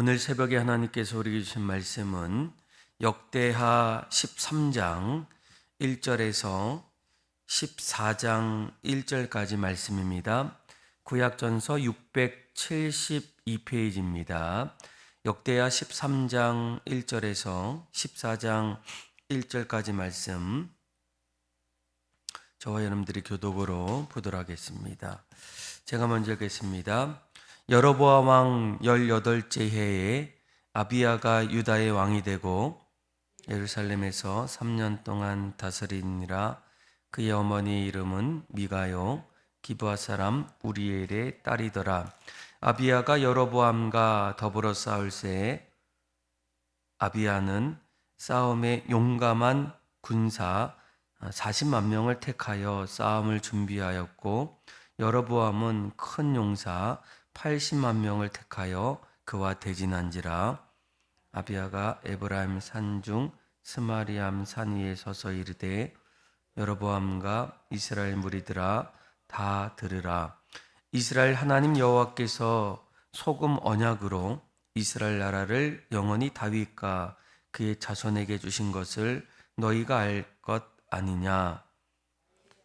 오늘 새벽에 하나님께서 우리에게 주신 말씀은 역대하 13장 1절에서 14장 1절까지 말씀입니다. 구약전서 672페이지입니다. 역대하 13장 1절에서 14장 1절까지 말씀 저와 여러분들이 교독으로 보도록 하겠습니다. 제가 먼저 읽겠습니다. 여로보암 왕 18째 해에 아비야가 유다의 왕이 되고 예루살렘에서 3년 동안 다스리니라. 그의 어머니 이름은 미가요. 기브아 사람 우리엘의 딸이더라. 아비야가 여로보암과 더불어 싸울새 아비야는 싸움에 용감한 군사 40만 명을 택하여 싸움을 준비하였고 여로보암은 큰 용사 80만 명을 택하여 그와 대진한지라. 아비아가 에브라임 산 중 스마리암 산 위에 서서 이르되 여로보암과 이스라엘 무리들아 다 들으라. 이스라엘 하나님 여호와께서 소금 언약으로 이스라엘 나라를 영원히 다윗과 그의 자손에게 주신 것을 너희가 알 것 아니냐.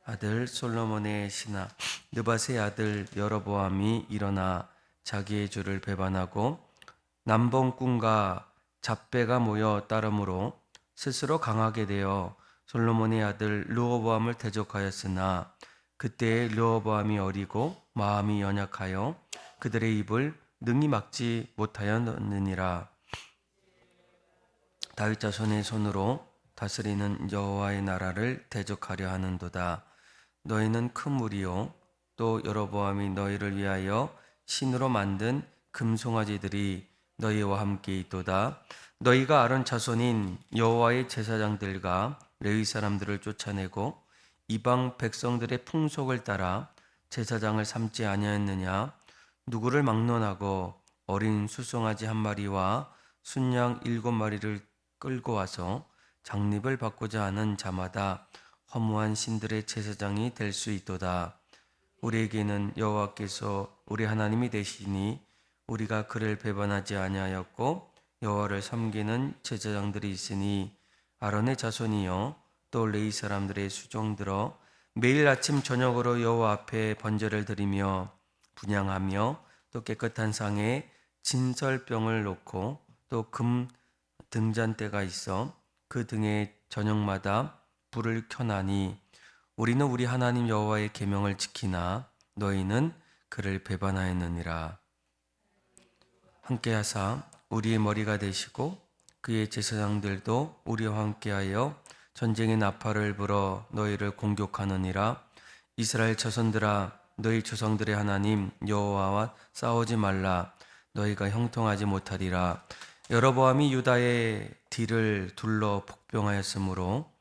아들 솔로몬의 신하 느바세 아들 여로보암이 일어나 자기의 주를 배반하고 남봉꾼과 잡배가 모여 따름으로 스스로 강하게 되어 솔로몬의 아들 르호보암을 대적하였으나 그때 르호보암이 어리고 마음이 연약하여 그들의 입을 능히 막지 못하였느니라. 다윗 자손의 손으로 다스리는 여호와의 나라를 대적하려 하는도다. 너희는 큰 무리요. 또 여로보암이 너희를 위하여 신으로 만든 금송아지들이 너희와 함께 있도다 너희가 아론 자손인 여호와의 제사장들과 레위 사람들을 쫓아내고 이방 백성들의 풍속을 따라 제사장을 삼지 아니하였느냐 누구를 막론하고 어린 수송아지 한 마리와 순양 일곱 마리를 끌고 와서 장립을 받고자 하는 자마다 허무한 신들의 제사장이 될 수 있도다. 우리에게는 여호와께서 우리 하나님이 되시니 우리가 그를 배반하지 아니하였고 여호와를 섬기는 제사장들이 있으니 아론의 자손이요 또 레이 사람들의 수종들어 매일 아침 저녁으로 여호와 앞에 번제를 드리며 분양하며 또 깨끗한 상에 진설병을 놓고 또 금 등잔대가 있어 그 등에 저녁마다 불을 켜나니 우리는 우리 하나님 여호와의 계명을 지키나 너희는 그를 배반하였느니라. 함께 하사 우리의 머리가 되시고 그의 제사장들도 우리와 함께하여 전쟁의 나팔을 불어 너희를 공격하느니라. 이스라엘 자손들아 너희 조상들의 하나님 여호와와 싸우지 말라. 너희가 형통하지 못하리라. 여로보암이 유다의 뒤를 둘러 복병하였으므로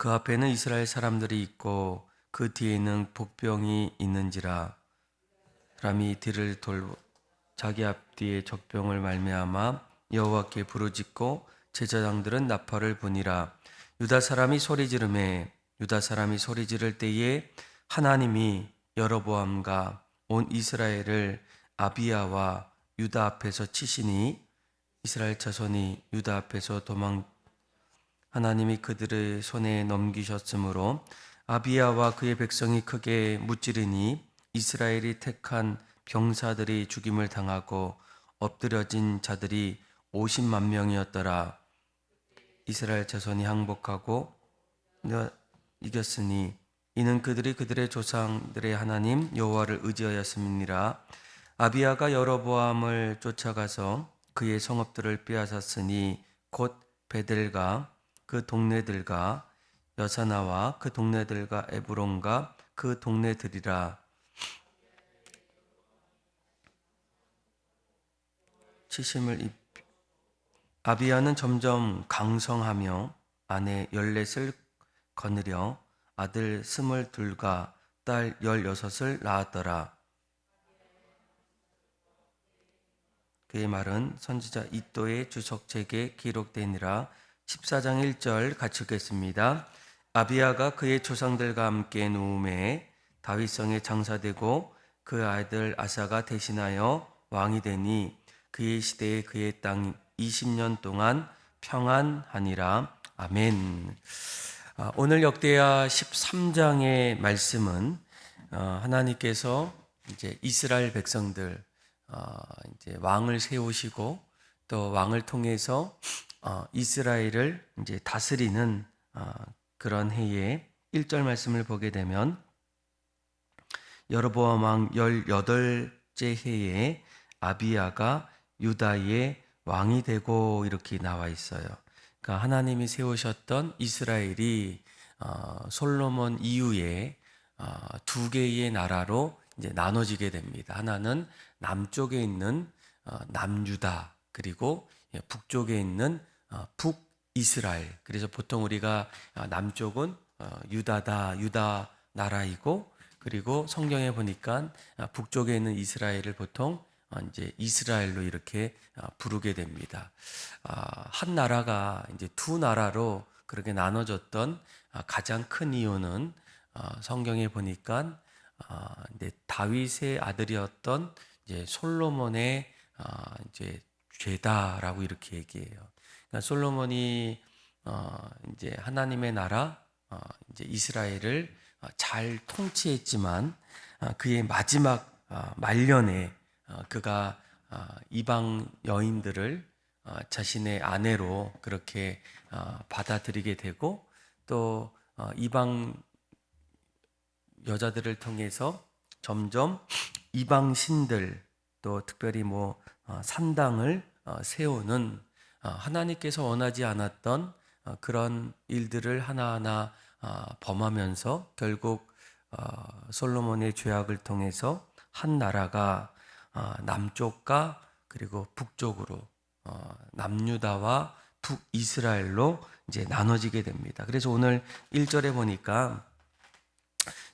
그 앞에는 이스라엘 사람들이 있고 그 뒤에는 복병이 있는지라. 사람이 뒤를 돌 자기 앞뒤에 적병을 말미암아 여호와께 부르짖고 제사장들은 나팔을 부니라. 유다 사람이 소리 지르매 유다 사람이 소리 지를 때에 하나님이 여로보암과 온 이스라엘을 아비야와 유다 앞에서 치시니 이스라엘 자손이 유다 앞에서 도망 하나님이 그들의 손에 넘기셨으므로 아비야와 그의 백성이 크게 무찌르니 이스라엘이 택한 병사들이 죽임을 당하고 엎드려진 자들이 50만 명이었더라. 이스라엘 자손이 항복하고 이겼으니 이는 그들이 그들의 조상들의 하나님 여호와를 의지하였음이니라. 아비야가 여로보암을 쫓아가서 그의 성읍들을 빼앗았으니 곧 베델과 그 동네들과 여사나와 그 동네들과 에브론과 그 동네들이라. 치심을 입 아비야는 점점 강성하며 아내 열넷을 거느려 아들 스물둘과 딸 열여섯을 낳았더라. 그의 말은 선지자 이또의 주석책에 기록되니라 14장 1절 같이 읽겠습니다. 아비야가 그의 조상들과 함께 누움에 다윗성에 장사되고 그 아들 아사가 대신하여 왕이 되니 그의 시대에 그의 땅 20년 동안 평안하니라. 아멘. 아, 오늘 역대하 13장의 말씀은 어, 하나님께서 이제 이스라엘 백성들 어, 이제 왕을 세우시고 또 왕을 통해서 어, 이스라엘을 이제 다스리는 그런 해에 1절 말씀을 보게 되면 여로보암 왕 18째 해에 아비야가 유다의 왕이 되고 이렇게 나와 있어요. 그러니까 하나님이 세우셨던 이스라엘이 어, 솔로몬 이후에 어, 두 개의 나라로 이제 나눠지게 됩니다. 하나는 남쪽에 있는 어, 남유다 그리고 예, 북쪽에 있는 북이스라엘. 그래서 보통 우리가 남쪽은 유다다 유다 나라이고 그리고 성경에 보니까 북쪽에 있는 이스라엘을 보통 어, 이제 이스라엘로 이렇게 어, 부르게 됩니다. 아, 한 나라가 이제 두 나라로 그렇게 나눠졌던 아, 가장 큰 이유는 어, 성경에 보니까 이제 다윗의 아들이었던 이제 솔로몬의 이제 죄다라고 이렇게 얘기해요. 그러니까 솔로몬이 이제 하나님의 나라 이제 이스라엘을 잘 통치했지만 그의 마지막 말년에 어, 그가 어, 이방 여인들을 어, 자신의 아내로 그렇게 받아들이게 되고 또 이방 여자들을 통해서 점점 이방 신들 또 특별히 뭐 산당을 세우는 하나님께서 원하지 않았던 그런 일들을 하나하나 범하면서 결국 솔로몬의 죄악을 통해서 한 나라가 어, 남쪽과 그리고 북쪽으로 어, 남유다와 북이스라엘로 이제 나눠지게 됩니다. 그래서 오늘 1절에 보니까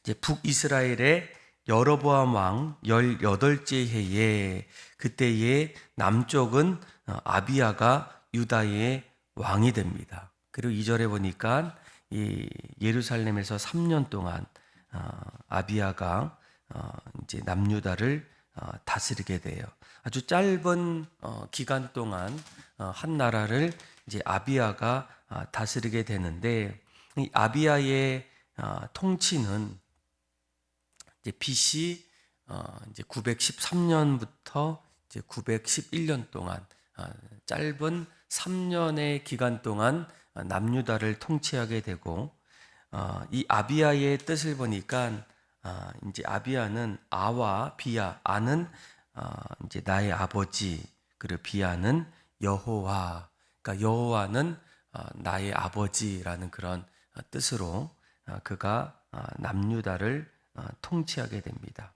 이제 북이스라엘의 여로보암 왕 18째 해에 그때에 남쪽은 어, 아비야가 유다의 왕이 됩니다. 그리고 2절에 보니까 이 예루살렘에서 3년 동안 아비야가 이제 남유다를 어, 다스리게 돼요. 아주 짧은 어, 기간 동안 어, 한 나라를 이제 아비아가 다스리게 되는데 이 아비아의 통치는 이제 BC 이제 913년부터 이제 911년 동안 짧은 3년의 기간 동안 남유다를 통치하게 되고 이 아비아의 뜻을 보니까 아, 이제 아비아는 아와 비아 아는 어, 이제 나의 아버지 그리고 비아는 여호와 그러니까 여호와는 어, 나의 아버지라는 그런 어, 뜻으로 어, 그가 어, 남유다를 어, 통치하게 됩니다.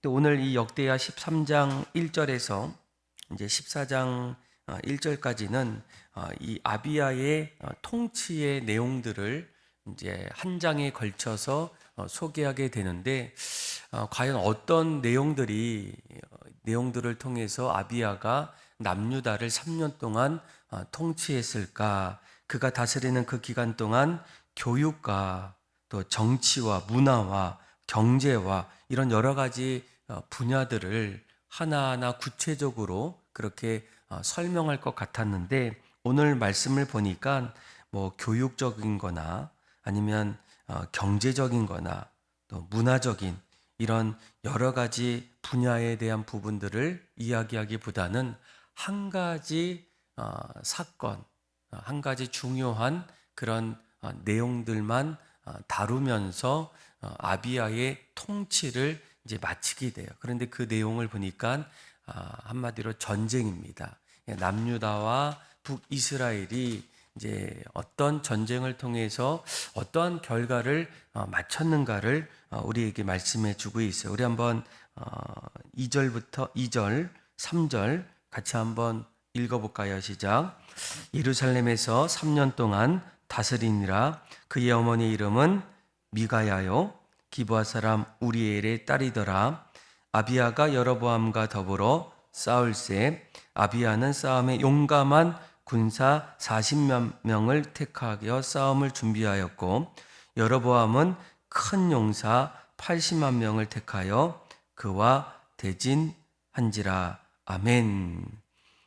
또 오늘 이 역대하 13장 1절에서 이제 14장 1절까지는 이 아비아의 통치의 내용들을 이제 한 장에 걸쳐서 어, 소개하게 되는데 어, 과연 어떤 내용들이 어, 내용들을 통해서 아비아가 남유다를 3년 동안 통치했을까? 그가 다스리는 그 기간 동안 교육과 또 정치와 문화와 경제와 이런 여러 가지 분야들을 하나하나 구체적으로 그렇게 설명할 것 같았는데 오늘 말씀을 보니까 뭐 교육적인 거나 아니면 어, 경제적인 거나 또 문화적인 이런 여러 가지 분야에 대한 부분들을 이야기하기보다는 한 가지 어, 사건, 어, 한 가지 중요한 그런 내용들만 다루면서 아비아의 통치를 이제 마치게 돼요. 그런데 그 내용을 보니까 한마디로 전쟁입니다. 남유다와 북이스라엘이 이제 어떤 전쟁을 통해서 어떠한 결과를 어, 마쳤는가를 어, 우리에게 말씀해 주고 있어요. 우리 한번 2절부터 어, 2절, 3절 같이 한번 읽어볼까요? 시작. 예루살렘에서 3년 동안 다스리니라 그의 어머니 이름은 미가야요 기부아 사람 우리엘의 딸이더라 아비아가 여러보암과 더불어 싸울세 아비아는 싸움에 용감한 군사 40만 명을 택하여 싸움을 준비하였고 여로보암은 큰 용사 80만 명을 택하여 그와 대진한지라 아멘.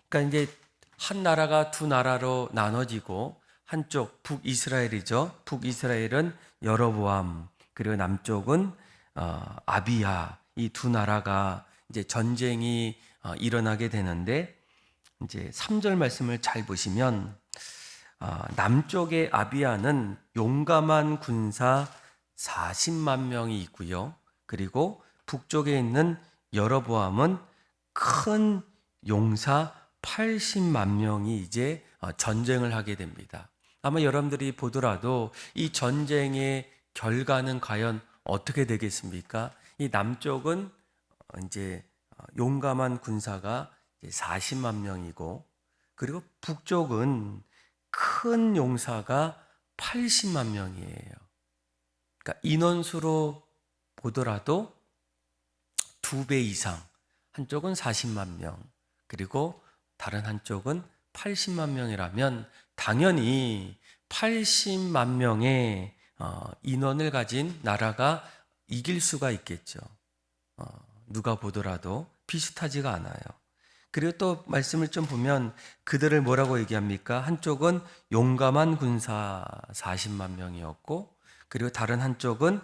그러니까 이제 한 나라가 두 나라로 나눠지고 한쪽 북이스라엘이죠. 북이스라엘은 여로보암 그리고 남쪽은 어, 아비야 이 두 나라가 이제 전쟁이 어, 일어나게 되는데 이제 3절 말씀을 잘 보시면 어, 남쪽의 아비야는 용감한 군사 40만 명이 있고요. 그리고 북쪽에 있는 여로보암은 큰 용사 80만 명이 이제 어, 전쟁을 하게 됩니다. 아마 여러분들이 보더라도 이 전쟁의 결과는 과연 어떻게 되겠습니까? 이 남쪽은 어, 이제 어, 용감한 군사가 40만 명이고 그리고 북쪽은 큰 용사가 80만 명이에요. 그러니까 인원수로 보더라도 두 배 이상. 한쪽은 40만 명, 그리고 다른 한쪽은 80만 명이라면 당연히 80만 명의 어, 인원을 가진 나라가 이길 수가 있겠죠. 어, 누가 보더라도 비슷하지가 않아요. 그리고 또 말씀을 좀 보면 그들을 뭐라고 얘기합니까? 한쪽은 용감한 군사 40만 명이었고, 그리고 다른 한쪽은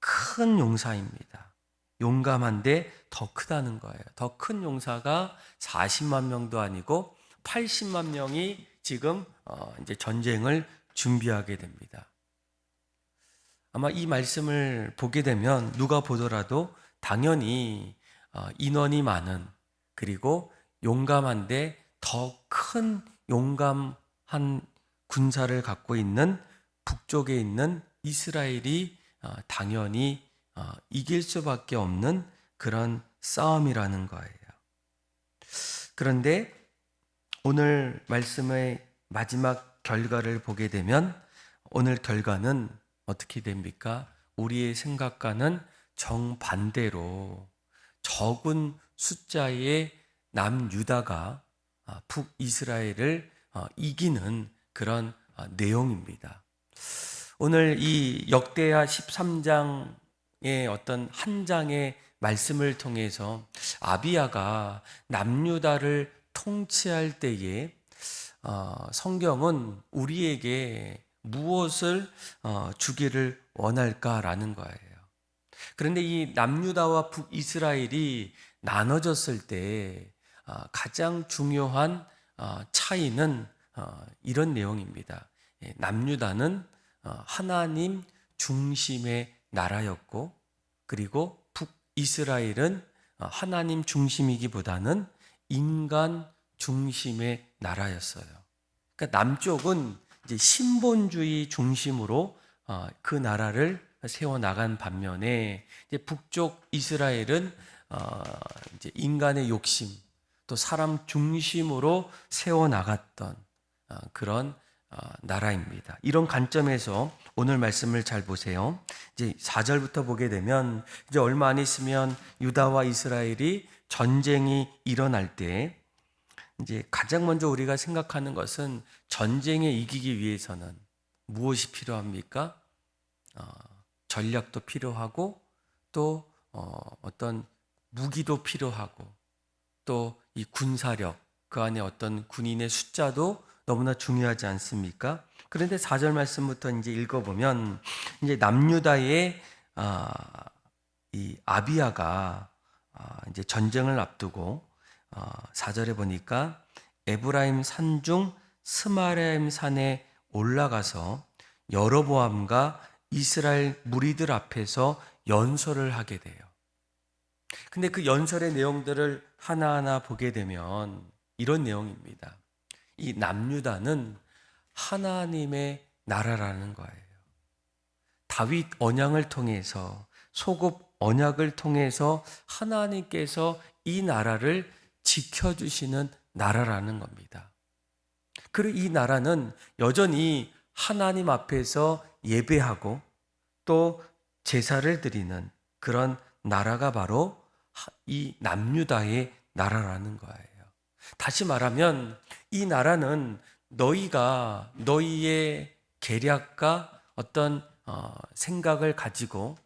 큰 용사입니다. 용감한데 더 크다는 거예요. 더 큰 용사가 40만 명도 아니고 80만 명이 지금 어, 이제 전쟁을 준비하게 됩니다. 아마 이 말씀을 보게 되면 누가 보더라도 당연히 어, 인원이 많은 그리고 용감한데 더 큰 용감한 군사를 갖고 있는 북쪽에 있는 이스라엘이 어, 당연히 어, 이길 수밖에 없는 그런 싸움이라는 거예요. 그런데 오늘 말씀의 마지막 결과를 보게 되면 오늘 결과는 어떻게 됩니까? 우리의 생각과는 정반대로 적은 숫자의 남유다가 아, 북이스라엘을 어, 이기는 그런 어, 내용입니다. 오늘 이 역대하 13장의 어떤 한 장의 말씀을 통해서 아비야가 남유다를 통치할 때에 어, 성경은 우리에게 무엇을 주기를 원할까라는 거예요. 그런데 이 남유다와 북이스라엘이 나눠졌을 때 가장 중요한 차이는 이런 내용입니다. 예, 남유다는 어, 하나님 중심의 나라였고 그리고 북이스라엘은 어, 하나님 중심이기보다는 인간 중심의 나라였어요. 그러니까 남쪽은 이제 신본주의 중심으로 어, 그 나라를 세워 나간 반면에 북쪽 이스라엘은 인간의 욕심 또 사람 중심으로 세워 나갔던 그런 어, 나라입니다. 이런 관점에서 오늘 말씀을 잘 보세요. 이제 4절부터 보게 되면 이제 얼마 안 있으면 유다와 이스라엘이 전쟁이 일어날 때 이제 가장 먼저 우리가 생각하는 것은 전쟁에 이기기 위해서는 무엇이 필요합니까? 어, 전략도 필요하고 또 어, 어떤 무기도 필요하고 또 이 군사력 그 안에 어떤 군인의 숫자도 너무나 중요하지 않습니까? 그런데 4절 말씀부터 이제 읽어보면 이제 남유다의 아, 이 아비아가 아, 이제 전쟁을 앞두고 아, 4절에 보니까 에브라임 산 중 스마레임 산에 올라가서 여로보암과 이스라엘 무리들 앞에서 연설을 하게 돼요. 근데 그 연설의 내용들을 하나하나 보게 되면 이런 내용입니다. 이 남유다는 하나님의 나라라는 거예요. 다윗 언약을 통해서 소급 언약을 통해서 하나님께서 이 나라를 지켜주시는 나라라는 겁니다. 그리고 이 나라는 여전히 하나님 앞에서 예배하고 또 제사를 드리는 그런 나라가 바로 이 남유다의 나라라는 거예요. 다시 말하면 이 나라는 너희가 너희의 계략과 어떤 어, 생각을 가지고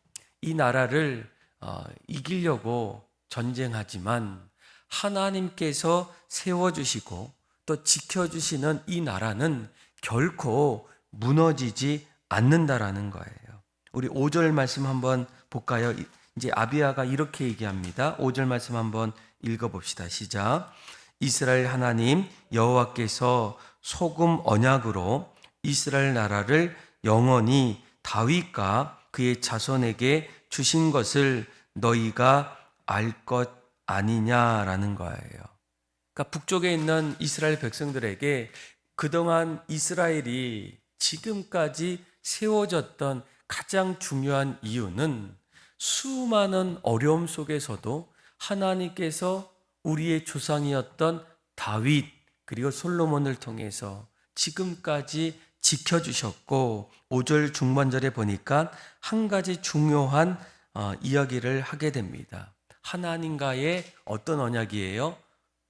이 나라를 어, 이기려고 전쟁하지만 하나님께서 세워주시고 또 지켜주시는 이 나라는 결코 무너지지 않는다라는 거예요. 우리 5절 말씀 한번 볼까요? 이제 아비아가 이렇게 얘기합니다. 5절 말씀 한번 읽어 봅시다. 시작. 이스라엘 하나님 여호와께서 소금 언약으로 이스라엘 나라를 영원히 다윗과 그의 자손에게 주신 것을 너희가 알 것 아니냐라는 거예요. 그러니까 북쪽에 있는 이스라엘 백성들에게 그동안 이스라엘이 지금까지 세워졌던 가장 중요한 이유는 수많은 어려움 속에서도 하나님께서 우리의 조상이었던 다윗 그리고 솔로몬을 통해서 지금까지 지켜주셨고 5절 중반절에 보니까 한 가지 중요한 어, 이야기를 하게 됩니다. 하나님과의 어떤 언약이에요?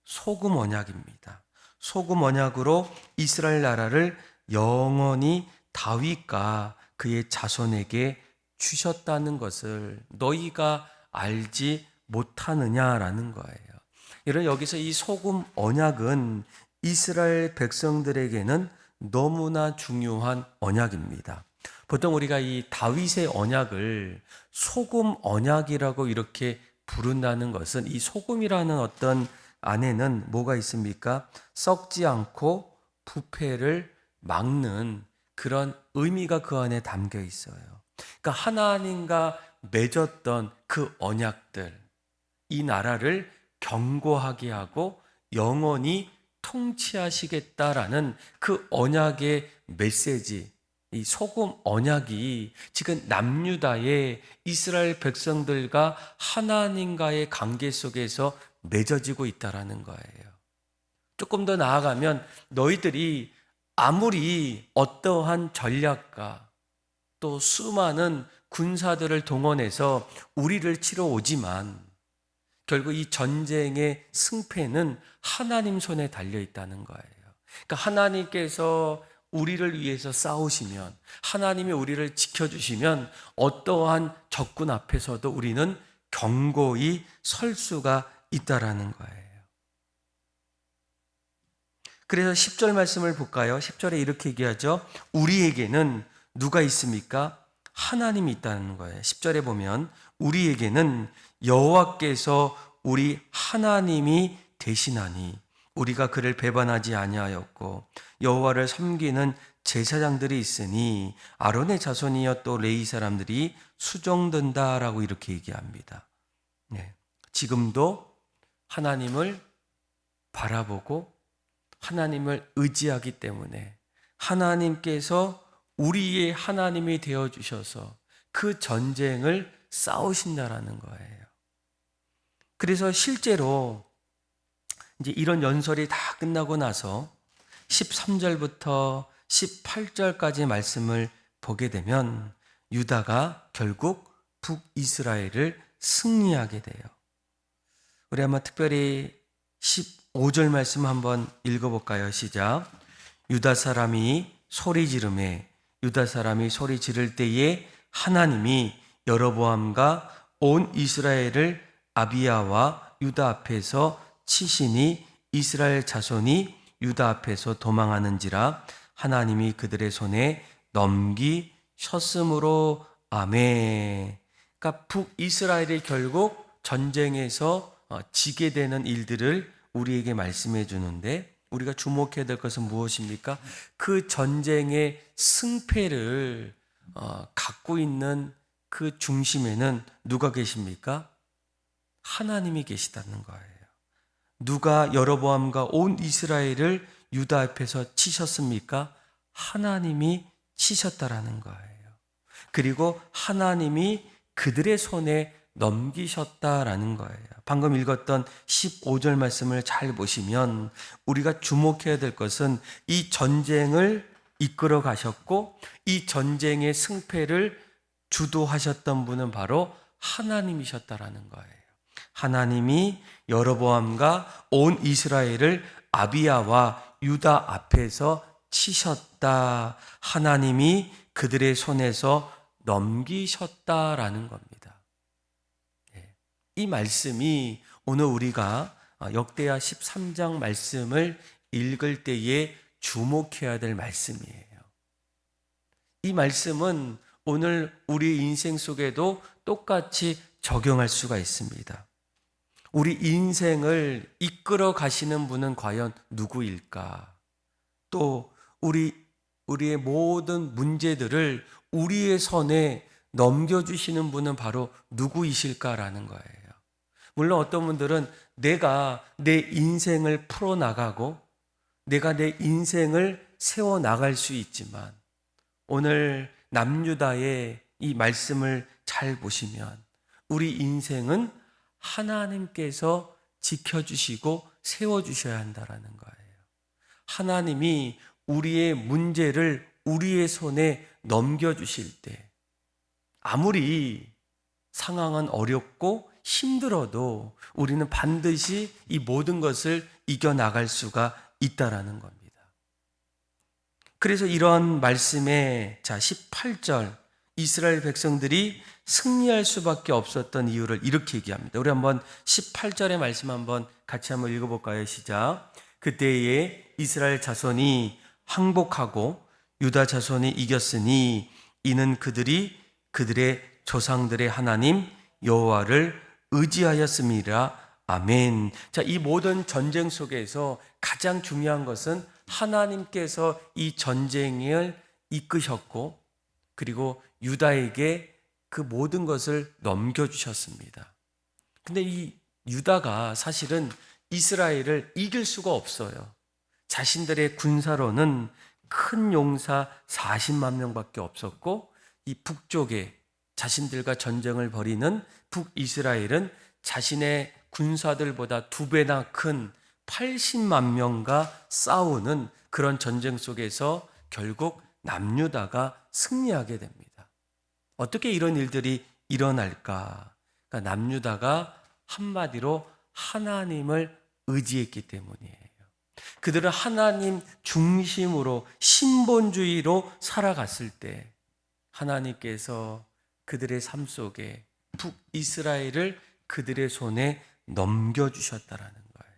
소금 언약입니다. 소금 언약으로 이스라엘 나라를 영원히 다윗과 그의 자손에게 주셨다는 것을 너희가 알지 못하느냐라는 거예요. 이런 여기서 이 소금 언약은 이스라엘 백성들에게는 너무나 중요한 언약입니다. 보통 우리가 이 다윗의 언약을 소금 언약이라고 이렇게 부른다는 것은 이 소금이라는 어떤 안에는 뭐가 있습니까? 썩지 않고 부패를 막는 그런 의미가 그 안에 담겨 있어요. 그러니까 하나님과 맺었던 그 언약들, 이 나라를 경고하게 하고 영원히 통치하시겠다라는 그 언약의 메시지, 이 소금 언약이 지금 남유다의 이스라엘 백성들과 하나님과의 관계 속에서 맺어지고 있다라는 거예요. 조금 더 나아가면 너희들이 아무리 어떠한 전략가 또 수많은 군사들을 동원해서 우리를 치러 오지만 결국 이 전쟁의 승패는 하나님 손에 달려 있다는 거예요. 그러니까 하나님께서 우리를 위해서 싸우시면 하나님이 우리를 지켜주시면 어떠한 적군 앞에서도 우리는 경고히 설 수가 있다라는 거예요. 그래서 10절 말씀을 볼까요? 10절에 이렇게 얘기하죠. 우리에게는 누가 있습니까? 하나님이 있다는 거예요. 10절에 보면 우리에게는 여호와께서 우리 하나님이 되시나니 우리가 그를 배반하지 아니하였고 여호와를 섬기는 제사장들이 있으니 아론의 자손이여 또 레이 사람들이 수종된다라고 이렇게 얘기합니다. 네. 지금도 하나님을 바라보고 하나님을 의지하기 때문에 하나님께서 우리의 하나님이 되어 주셔서 그 전쟁을 싸우신다라는 거예요. 그래서 실제로 이제 이런 연설이 다 끝나고 나서 13절부터 18절까지 말씀을 보게 되면 유다가 결국 북이스라엘을 승리하게 돼요. 우리 한번 특별히 15절 말씀 한번 읽어볼까요? 시작. 유다 사람이 소리 지름에 유다 사람이 소리 지를 때에 하나님이 여로보암과 온 이스라엘을 아비야와 유다 앞에서 치시니 이스라엘 자손이 유다 앞에서 도망하는지라 하나님이 그들의 손에 넘기셨으므로 아멘. 그러니까 북이스라엘이 결국 전쟁에서 어, 지게 되는 일들을 우리에게 말씀해 주는데 우리가 주목해야 될 것은 무엇입니까? 그 전쟁의 승패를 어, 갖고 있는 그 중심에는 누가 계십니까? 하나님이 계시다는 거예요. 누가 여로보암과 온 이스라엘을 유다 앞에서 치셨습니까? 하나님이 치셨다라는 거예요. 그리고 하나님이 그들의 손에 넘기셨다라는 거예요. 방금 읽었던 15절 말씀을 잘 보시면 우리가 주목해야 될 것은 이 전쟁을 이끌어 가셨고 이 전쟁의 승패를 주도하셨던 분은 바로 하나님이셨다라는 거예요. 하나님이 여로보암과 온 이스라엘을 아비야와 유다 앞에서 치셨다. 하나님이 그들의 손에서 넘기셨다라는 겁니다. 예. 이 말씀이 오늘 우리가 아, 역대하 13장 말씀을 읽을 때에 주목해야 될 말씀이에요. 이 말씀은 오늘 우리 인생 속에도 똑같이 적용할 수가 있습니다. 우리 인생을 이끌어 가시는 분은 과연 누구일까? 또 우리 우리의 모든 문제들을 우리의 손에 넘겨 주시는 분은 바로 누구이실까라는 거예요. 물론 어떤 분들은 내가 내 인생을 풀어나가고 내가 내 인생을 세워나갈 수 있지만 오늘 남유다의 이 말씀을 잘 보시면 우리 인생은 하나님께서 지켜주시고 세워주셔야 한다라는 거예요. 하나님이 우리의 문제를 우리의 손에 넘겨주실 때 아무리 상황은 어렵고 힘들어도 우리는 반드시 이 모든 것을 이겨나갈 수가 있다라는 겁니다. 그래서 이런 말씀에 자 18절 이스라엘 백성들이 승리할 수밖에 없었던 이유를 이렇게 얘기합니다. 우리 한번 18절의 말씀 한번 같이 한번 읽어볼까요? 시작. 그때에 이스라엘 자손이 항복하고 유다 자손이 이겼으니 이는 그들이 그들의 조상들의 하나님 여호와를 의지하였습니다. 아멘. 자, 이 모든 전쟁 속에서 가장 중요한 것은 하나님께서 이 전쟁을 이끄셨고 그리고 유다에게 그 모든 것을 넘겨주셨습니다. 근데 이 유다가 사실은 이스라엘을 이길 수가 없어요. 자신들의 군사로는 큰 용사 40만 명밖에 없었고 이 북쪽에 자신들과 전쟁을 벌이는 북이스라엘은 자신의 군사들보다 두 배나 큰 80만 명과 싸우는 그런 전쟁 속에서 결국 남유다가 승리하게 됩니다. 어떻게 이런 일들이 일어날까? 그러니까 남유다가 한마디로 하나님을 의지했기 때문이에요. 그들은 하나님 중심으로 신본주의로 살아갔을 때 하나님께서 그들의 삶 속에 북이스라엘을 그들의 손에 넘겨주셨다라는 거예요.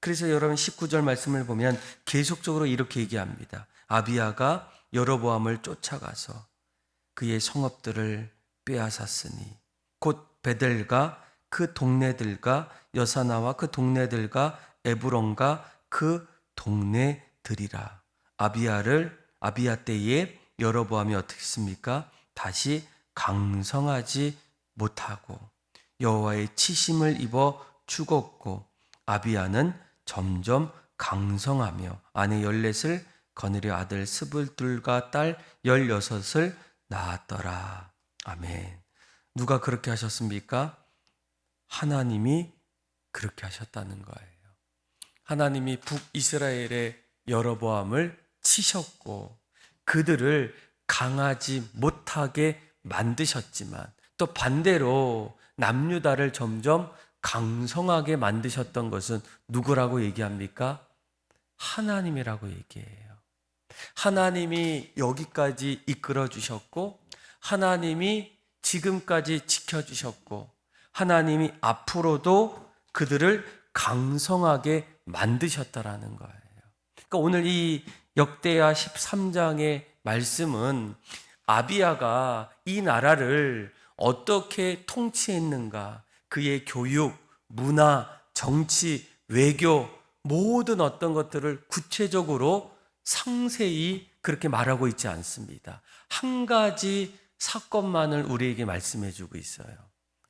그래서 여러분 19절 말씀을 보면 계속적으로 이렇게 얘기합니다. 아비아가 여로보암을 쫓아가서 그의 성읍들을 빼앗았으니 곧 베델과 그 동네들과 여사나와 그 동네들과 에브론과 그 동네들이라 아비아를 아비아 때에 여로보암이 어떻게 했습니까? 다시 강성하지 못하고 여호와의 치심을 입어 죽었고 아비아는 점점 강성하며 아내 열넷을 거느려 아들 스불둘과 딸 열여섯을 낳았더라. 아멘. 누가 그렇게 하셨습니까? 하나님이 그렇게 하셨다는 거예요. 하나님이 북이스라엘의 여러보암을 치셨고 그들을 강하지 못하게 만드셨지만 또 반대로 남유다를 점점 강성하게 만드셨던 것은 누구라고 얘기합니까? 하나님이라고 얘기해요. 하나님이 여기까지 이끌어 주셨고, 하나님이 지금까지 지켜 주셨고, 하나님이 앞으로도 그들을 강성하게 만드셨다라는 거예요. 그러니까 오늘 이 역대하 13장의 말씀은 아비아가 이 나라를 어떻게 통치했는가, 그의 교육, 문화, 정치, 외교, 모든 어떤 것들을 구체적으로 상세히 그렇게 말하고 있지 않습니다. 한 가지 사건만을 우리에게 말씀해 주고 있어요.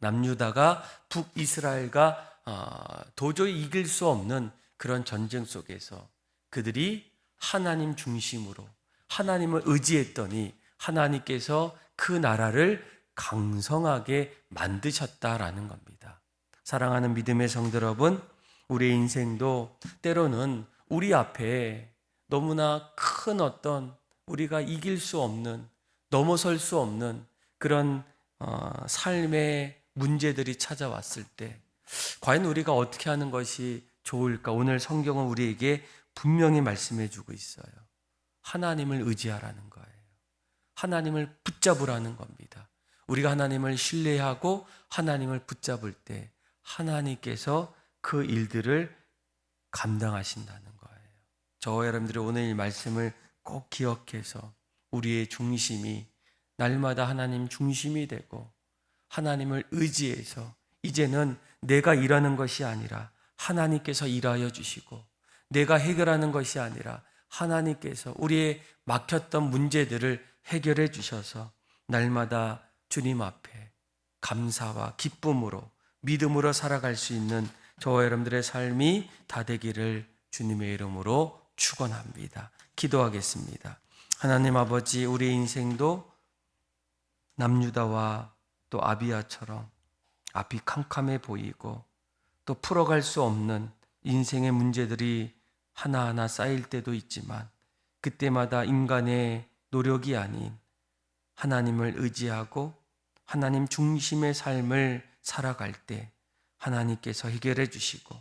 남유다가 북이스라엘과 어, 도저히 이길 수 없는 그런 전쟁 속에서 그들이 하나님 중심으로 하나님을 의지했더니 하나님께서 그 나라를 강성하게 만드셨다라는 겁니다. 사랑하는 믿음의 성도 여러분, 우리의 인생도 때로는 우리 앞에 너무나 큰 어떤 우리가 이길 수 없는 넘어설 수 없는 그런 어, 삶의 문제들이 찾아왔을 때 과연 우리가 어떻게 하는 것이 좋을까? 오늘 성경은 우리에게 분명히 말씀해 주고 있어요. 하나님을 의지하라는 거예요. 하나님을 붙잡으라는 겁니다. 우리가 하나님을 신뢰하고 하나님을 붙잡을 때 하나님께서 그 일들을 감당하신다는 거예요. 저와 여러분들이 오늘 이 말씀을 꼭 기억해서 우리의 중심이 날마다 하나님 중심이 되고 하나님을 의지해서 이제는 내가 일하는 것이 아니라 하나님께서 일하여 주시고 내가 해결하는 것이 아니라 하나님께서 우리의 막혔던 문제들을 해결해 주셔서 날마다 주님 앞에 감사와 기쁨으로 믿음으로 살아갈 수 있는 저와 여러분들의 삶이 다 되기를 주님의 이름으로 축원합니다. 기도하겠습니다. 하나님 아버지 우리의 인생도 남유다와 또 아비야처럼 앞이 캄캄해 보이고 또 풀어갈 수 없는 인생의 문제들이 하나하나 쌓일 때도 있지만 그때마다 인간의 노력이 아닌 하나님을 의지하고 하나님 중심의 삶을 살아갈 때 하나님께서 해결해 주시고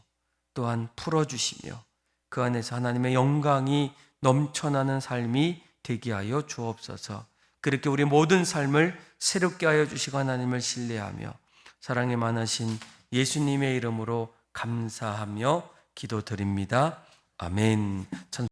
또한 풀어 주시며 그 안에서 하나님의 영광이 넘쳐나는 삶이 되게 하여 주옵소서. 그렇게 우리 모든 삶을 새롭게 하여 주시고 하나님을 신뢰하며 사랑에 많으신 예수님의 이름으로 감사하며 기도드립니다. 아멘. 천